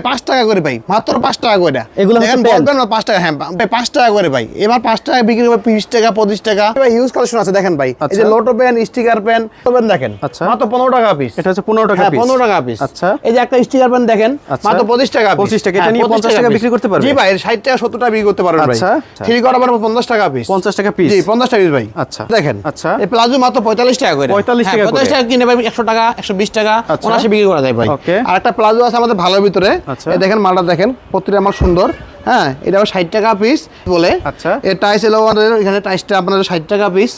পাঁচ টাকা করে ভাই মাত্র পাঁচ টাকা করে এগুলো? বলবেন না পাঁচ টাকা হ্যাঁ ভাই, পাঁচ টাকা করে ভাই এবার পাঁচ টাকা বিক্রি করবে বিশ টাকা পঁচিশ টাকা ভাই ইউজ কালেকশন আছে দেখেন ভাই এই যে। Lotto pen sticker pen pen দেখেন আচ্ছা। মাত্র পনেরো টাকা পিস এটা হচ্ছে পনেরো টাকা হ্যাঁ পনেরো টাকা পিস আচ্ছা এই যে একটা স্টিকার পেন দেখেন আচ্ছা। মাত্র পঁচিশ টাকা। 25 টাকা। এটা হ্যাঁ, নিয়ে 25 50 টাকা বিক্রি করতে পারবে? জি ভাই ষাট টাকা সত্তর টাকা বিক্রি করতে পারবেন ভাই আচ্ছা। থ্রি করার পর পঞ্চাশ টাকা পিস 50 টাকা? জি পঞ্চাশ টাকা পিস ভাই আচ্ছা। দেখেন আচ্ছা। এই প্লাজো মাত্র পঁয়তাল্লিশ টাকা করে 45 হ্যাঁ, টাকা করে। 45 টাকা কিনে ভাই একশো টাকা একশো বিশ টাকা। উনআশি বিক্রি করা যায় ভাই আর একটা প্লাজো আছে আমাদের ভালোর ভিতরে। এই দেখেন মালটা দেখেন প্রতিটা আমার সুন্দর। হ্যাঁ এটা ষাট টাকা পিস বলে। আচ্ছা। এই টাইস এলো আমাদের এখানে টাইসটা আপনাদের ষাট টাকা পিস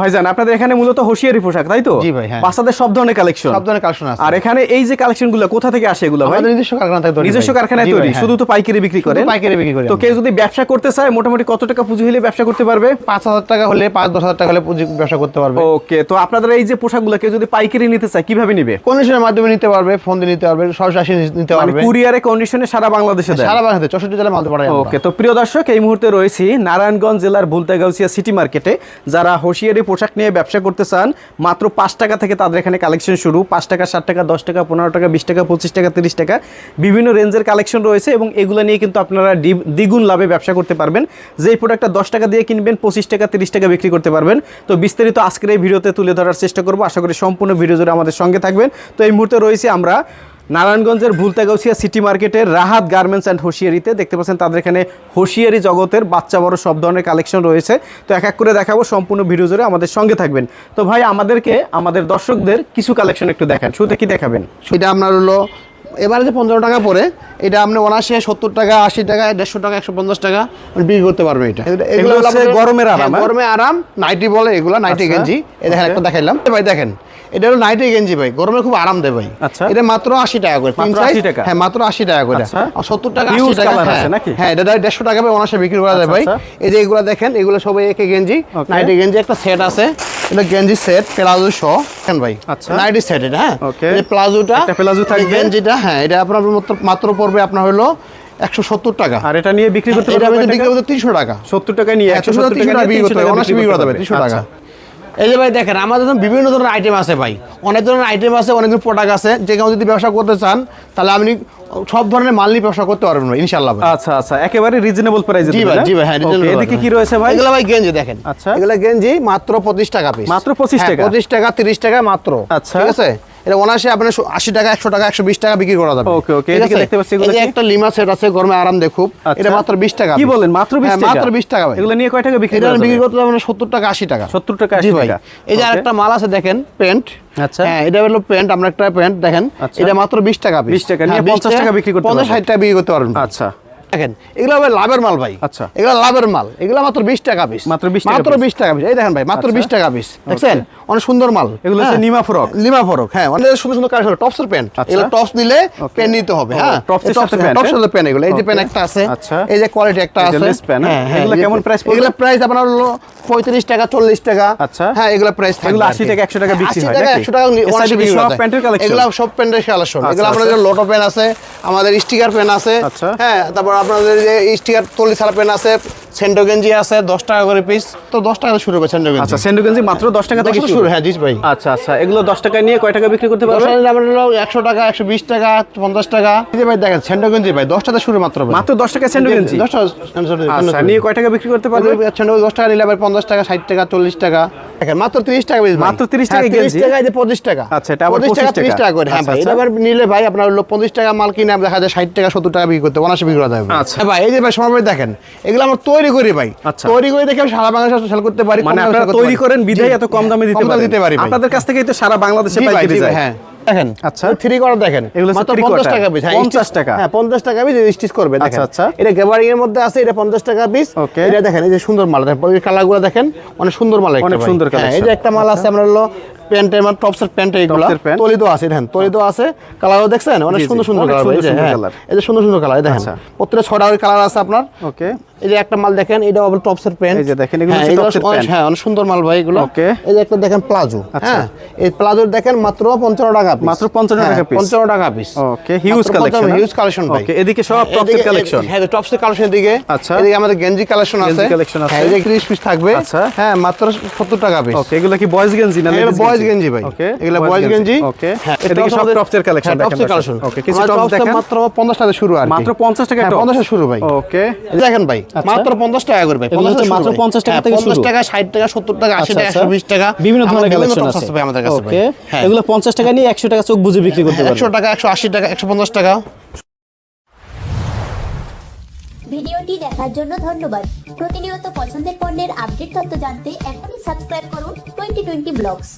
ভাইজান আপনাদের এখানে মূলত হোশিয়ারি পোশাক তাই তো? জি ভাই, হ্যাঁ। বাচ্চাদের সব ধরনের কালেকশন সব ধরনের কালেকশন আছে। আর এখানে এই যে কালেকশনগুলো কোথা থেকে আসে এগুলো আমাদের নিজস্ব কারখানা থেকে তৈরি নিজস্ব কারখানায় তৈরি হ্যাঁ। শুধু তো পাইকারি বিক্রি করে পাইকারি বিক্রি করি তো কেউ যদি ব্যবসা করতে চায় মোটামুটি কত টাকা পুঁজি হলে ব্যবসা করতে পারবে? পাঁচ হাজার টাকা হলে পাঁচ দশ হাজার টাকা হলে পুঁজি ব্যবসা করতে পারবে। ওকে তো আপনাদের এই যে পোশাকগুলো কেউ যদি পাইকারি নিতে চায় কীভাবে নিবে? কন্ডিশনের মাধ্যমে নিতে পারবে ফোন দিয়ে নিতে পারবে সরাসরি নিতে মানে পারবে। কুরিয়ারে কন্ডিশনে সারা বাংলাদেশে সারা বাংলাদেশে চৌষট্টি পারে ওকে, তো প্রিয় দর্শক, এই মুহূর্তে রয়েছি নারায়ণগঞ্জ জেলার ভুলতাগাউসিয়া সিটি মার্কেটে। যারা হোশিয়ারি পোশাক নিয়ে ব্যবসা করতে চান, মাত্র পাঁচ টাকা থেকে তাদের এখানে কালেকশন শুরু। পাঁচ টাকা, ষাট টাকা, দশ টাকা, পনেরো টাকা, বিশ টাকা, পঁচিশ টাকা, তিরিশ টাকা, বিভিন্ন রেঞ্জের কালেকশন রয়েছে এবং এগুলো নিয়ে কিন্তু আপনারা দ্বিগুণ লাভে ব্যবসা করতে পারবেন। যে প্রোডাক্টটা দশ টাকা দিয়ে কিনবেন, পঁচিশ টাকা, তিরিশ টাকা বিক্রি করতে পারবেন। তো বিস্তারিত আজকের এই ভিডিওতে তুলে ধরার চেষ্টা করব। আশা করি সম্পূর্ণ ভিডিও জুড়ে আমাদের সঙ্গে থাকবেন। তো এই মুহূর্তে রয়েছে আমরা নারায়ণগঞ্জের ভুলতাগাউসিয়া সিটি মার্কেটের রাহাত গার্মেন্টস অ্যান্ড হোশিয়ারিতে দেখতে পাচ্ছেন তাদের এখানে হোশিয়ারি জগতের বাচ্চা বড় সব ধরনের কালেকশন রয়েছে। তো এক এক করে দেখাবো সম্পূর্ণ ভিডিও জুড়ে আমাদের সঙ্গে থাকবেন। তো ভাই, আমাদেরকে, আমাদের দর্শকদের কিছু কালেকশন একটু দেখান। শুধু কি দেখাবেন? সেটা আপনার হলো, এবারে যে পনেরো টাকা পরে এটা আপনি অনাশি সত্তর টাকা আশি টাকা দেড়শো টাকা একশো পঞ্চাশ টাকা বিক্রি করতে পারবেন এটা এগুলো গরমের আরাম, হ্যাঁ, হ্যাঁ? গরমে আরাম নাইটি বলে এগুলো নাইটি আচ্ছা, গেঞ্জি দেখেন একটা দেখাইলাম ভাই দেখেন এটা হলো নাইটি গেঞ্জি ভাই গরমে খুব আরাম দেয় ভাই আচ্ছা। এটা মাত্র আশি টাকা করে তিন মাত্র size, 80 টাকা? হ্যাঁ মাত্র আশি টাকা করে আচ্ছা। আর সত্তর টাকা আশি টাকা হ্যাঁ আছে নাকি? হ্যাঁ এটা দেড়শো টাকা ভাই অনাসে বিক্রি করা যায় ভাই। এই যে এগুলো দেখেন এগুলো সবাই একে গেঞ্জি নাইটি গেঞ্জি একটা সেট আছে এটা গেঞ্জি সেট প্লাজো সহ। কেন ভাই? আচ্ছা। নাইটি সেট এটা হ্যাঁ? ওকে প্লাজোটা একটা প্লাজো থাকবে। গেঞ্জিটা হ্যাঁ এটা আপনার মাত্র মাত্র পড়বে আপনার হলো একশো সত্তর টাকা। আর এটা নিয়ে বিক্রি করতে পারবেন বিক্রি করতে তিনশো টাকা। সত্তর টাকায় নিয়ে একশো একশো সত্তর টাকা বিক্রি করতে হবে অনার্স বিক্রি তিনশো টাকা। এই যে ভাই দেখেন আমাদের বিভিন্ন ধরনের আইটেম আছে ভাই। অনেক ধরনের আইটেম আছে অনেক ধরনের প্রোডাক্ট আছে। যে কেউ যদি ব্যবসা করতে চান তাহলে আপনি সব ধরনের মাল নিয়ে ব্যবসা করতে পারবেন ভাই ইনশাল্লাহ ভাই। আচ্ছা আচ্ছা একেবারে রিজনেবল প্রাইসে জি ভাই জি ভাই হ্যাঁ রিজনেবল এদিকে কি রয়েছে ভাই? এগুলো ভাই গেঞ্জি দেখেন। আচ্ছা। এগুলা গেঞ্জি মাত্র পঁচিশ টাকা পিস মাত্র 25 টাকা? পঁচিশ টাকা তিরিশ টাকা মাত্র। আচ্ছা। ঠিক আছে? এটা অনায়াসে আপনার আশি টাকা একশো টাকা একশো বিশ টাকা বিক্রি করা যাবে। ঠিক এদিকে দেখতে পাচ্ছি এগুলো? একটা লিমা সেট আছে গরমে আরাম আচ্ছা। এটা মাত্র বিশ টাকা কি বলেন? মাত্র বিশ হ্যাঁ, টাকা? মাত্র বিশ টাকা এগুলো নিয়ে কয় টাকা বিক্রি এটা করা বিক্রি করতে যাবেন সত্তর টাকা আশি টাকা। 70 টাকা, জি 80 ভাই। টাকা। এই যে আরেকটা মাল আছে দেখেন প্যান্ট। আচ্ছা। হ্যাঁ এটা হলো প্যান্ট আমরা একটা প্যান্ট দেখেন। আচ্ছা। এটা মাত্র বিশ টাকা। 20 টাকা নিয়ে হ্যাঁ, 50 টাকা বিক্রি করতে পঞ্চাশ। ষাট টাকা বিক্রি করতে পারবেন। আচ্ছা। দেখেন এগুলো ভাই লাভের মাল ভাই আচ্ছা। এগুলো লাভের মাল এগুলো মাত্র বিশ টাকা পিস মাত্র 20 টাকা মাত্র বিশ টাকা পিস এই দেখেন ভাই মাত্র আচ্ছা। বিশ টাকা পিস দেখছেন অনেক সুন্দর মাল এগুলো হচ্ছে হ্যাঁ। নিমা ফ্রক লিমা ফরক হ্যাঁ অনেক সুন্দর সুন্দর কাজ টপসের প্যান্ট আচ্ছা। এগুলো টপস নিলে প্যান্ট নিতে হবে হ্যাঁ এর সাথে pant, টপসের? সাথে প্যান্ট এগুলো এই যে প্যান্ট একটা আছে আচ্ছা। এই যে কোয়ালিটি একটা আছে lace pant, হ্যাঁ? এগুলো কেমন পড়বে? এগুলো প্রাইস আপনার হলো পঁয়ত্রিশ টাকা চল্লিশ টাকা আচ্ছা। হ্যাঁ এগুলো প্রাইস এগুলো 80 টাকা, 100 টাকা বিক্রি হয়, টাকা নাকি? একশো টাকা এর অনায়াসে side এ কি বিক্রি সব প্যান্টের collection? এগুলো সব প্যান্টের কালেকশন আচ্ছা, এগুলো। আপনাদের লোটো পেন আছে আমাদের স্টিকার পেন আছে। হ্যাঁ তারপর আপনাদের যে স্টিকার তলি ছাড়া পেন আছে সেন্টো গেঞ্জি আছে দশ টাকা করে পিস তো দশ টাকা শুরু হবে সেন্টো গেঞ্জি। আচ্ছা সেন্ডু গেঞ্জি মাত্র দশ টাকা থেকে শুরু। হ্যাঁ জি ভাই। আচ্ছা আচ্ছা এগুলো দশ টাকা নিয়ে কয় টাকা বিক্রি করতে একশো টাকা একশো বিশ টাকা পঞ্চাশ টাকা। এই ভাই দেখেন সেন্টো গেঞ্জি ভাই দশ টাকা শুরু মাত্র মাত্র দশ টাকা সেন্ডু গেঞ্জি? দশ টাকা আচ্ছা নিয়ে কয় টাকা বিক্রি করতে পারবে? সেন্টো দশ টাকা নিলে ভাই পঞ্চাশ টাকা ষাট টাকা চল্লিশ টাকা। দেখেন মাত্র তিরিশ টাকা পিস মাত্র 30 টাকা গেঞ্জি? টাকা যে পঁচিশ টাকা। আচ্ছা, এটা আবার টাকা 25 তিরিশ টাকা। টাকা করে হ্যাঁ আচ্ছা, ভাই আচ্ছা। এটা আবার নিলে ভাই আপনার হলো পঁচিশ টাকা মাল কিনে দেখা যায় ষাট টাকা সত্তর টাকা বিক্রি করতে বিক্রি করা যাবে আচ্ছা। হ্যাঁ ভাই এই যে ভাই সময় দেখেন এগুলো আমরা তৈরি করি ভাই। আচ্ছা। তৈরি করে দেখে সারা বাংলাদেশে সেল করতে পারি মানে আপনারা তৈরি করেন বিধায় এত কম দামে দিতে পারেন দিতে পারি আপনাদের কাছ থেকেই তো সারা বাংলাদেশে পাইকারি যায়। হ্যাঁ। দেখেন আচ্ছা। থ্রি করার দেখেন। এগুলো মাত্র three পঞ্চাশ quarter। টাকা পিস 50 টাকা। হ্যাঁ পঞ্চাশ টাকা পিস স্টিচ করবে দেখেন। আচ্ছা, আচ্ছা। এটা গ্যাবারিং এর মধ্যে আছে এটা পঞ্চাশ টাকা পিস এটা দেখেন এই যে সুন্দর মাল কালারগুলো দেখেন অনেক সুন্দর মাল একটা অনেক সুন্দর হ্যাঁ, এই যে একটা মাল আছে আমরা হলো প্যান্টের মানে টপসের প্যান্ট এইগুলো। তলিত আছে দেখেন তলিত আছে। কালারও দেখছেন? অনেক সুন্দর সুন্দর কালার এই যে সুন্দর হ্যাঁ, সুন্দর কালার দেখেন। আচ্ছা। প্রত্যেকটা ছটা করে কালার আছে আপনার। ওকে এই যে একটা মাল দেখেন এটা আবার টপসের প্যান্ট এই যে দেখেন, এগুলো হ্যাঁ টপসের প্যান্ট। হ্যাঁ অনেক সুন্দর মাল ভাই এগুলো। Okay. এই যে একটা দেখেন প্লাজো আচ্ছা। হ্যাঁ এই প্লাজোর দেখেন মাত্র পঞ্চান্ন টাকা piece। মাত্র 55 টাকা হ্যাঁ, piece। 55 টাকা piece okay huge collection huge collection ভাই। ওকে এদিকে সব টপসের কালেকশন হ্যাঁ টপসের কালেকশন দিকে আচ্ছা। এদিকে আমাদের গেঞ্জি কালেকশন আছে। গেঞ্জি collection আছে। হ্যাঁ এই যে 30 পিস থাকবে। আচ্ছা। হ্যাঁ মাত্র 70 টাকা পিস ওকে এগুলো কি বয়েজ গেঞ্জি না এগুলো বয়েজ গেঞ্জি ভাই। ওকে এগুলো বয়েজ গেঞ্জি ওকে। হ্যাঁ এদিকে সব টপসের কালেকশন হ্যাঁ টপসের কালেকশন ওকে কিছু টপস দেখেন? মাত্র 50 টাকা শুরু আর মাত্র 50 টাকা হ্যাঁ, 50 টাকা শুরু ভাই। ওকে। দেখেন ভাই। মাত্র 50 টাকা করে ভাই 50 মাত্র শুরু 50 টাকা হ্যাঁ, থেকে 50 টাকা 60 টাকা 70 টাকা 80 আচ্ছা, টাকা আচ্ছা। 120 টাকা বিভিন্ন ধরনের কালেকশন আছে। ভাই আমাদের কাছে ভাই। হ্যাঁ। এগুলো 50 টাকা নিয়ে 100 টাকা চোখ বুঝে বিক্রি করতে পারবেন। 100 টাকা 180 টাকা 150 টাকা। ভিডিওটি দেখার জন্য ধন্যবাদ। প্রতিনিয়ত পছন্দের পণ্যের আপডেট তথ্য জানতে এখনই সাবস্ক্রাইব করুন টোয়েন্টি টোয়েন্টি ব্লগস।